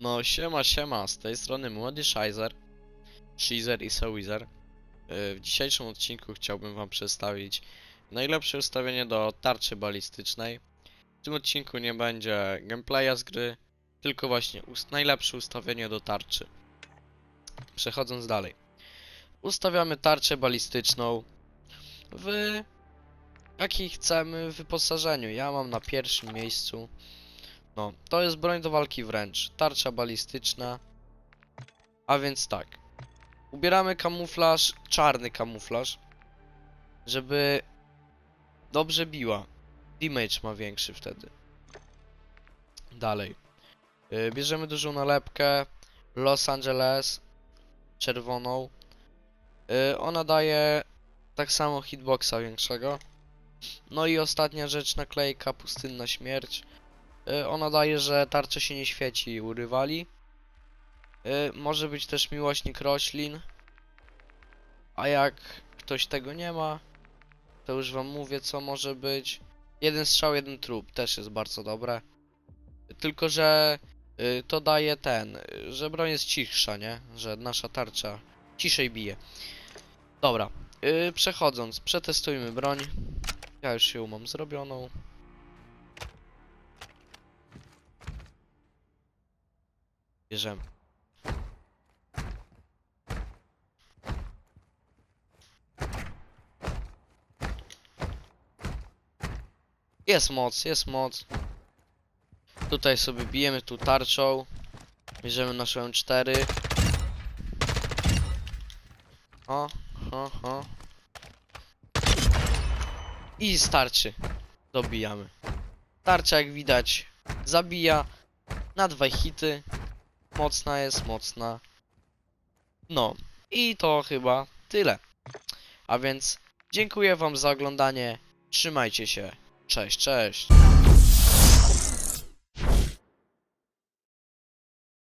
No, siema, siema, z tej strony Młody Shizer, Shizer i Sowizer. Yy, W dzisiejszym odcinku chciałbym wam przedstawić najlepsze ustawienie do tarczy balistycznej. W tym odcinku nie będzie gameplaya z gry, tylko właśnie ust najlepsze ustawienie do tarczy. Przechodząc dalej. Ustawiamy tarczę balistyczną w jakiej chcemy wyposażeniu. Ja mam na pierwszym miejscu no, to jest broń do walki wręcz. Tarcza balistyczna. A więc tak. Ubieramy kamuflaż, czarny kamuflaż. Żeby dobrze biła. Damage ma większy wtedy. Dalej. Yy, bierzemy dużą nalepkę. Los Angeles. Czerwoną. Yy, ona daje tak samo hitboxa większego. No i ostatnia rzecz, naklejka Pustynna Śmierć. Y, Ona daje, że tarcza się nie świeci u rywali. Y, Może być też miłośnik roślin. A jak ktoś tego nie ma, to już wam mówię co może być. Jeden strzał, jeden trup też jest bardzo dobre. Tylko, że y, to daje ten, że broń jest cichsza, nie? Że nasza tarcza ciszej bije. Dobra, przechodząc, przetestujmy broń. Ja już ją mam zrobioną. Bierzemy. Jest moc, jest moc. Tutaj sobie bijemy tu tarczą. Bierzemy naszą M4. O, o, o. I starczy. Dobijamy. Tarcza jak widać zabija na dwa hity. Mocna jest, mocna. No. I to chyba tyle. A więc dziękuję wam za oglądanie. Trzymajcie się. Cześć, cześć.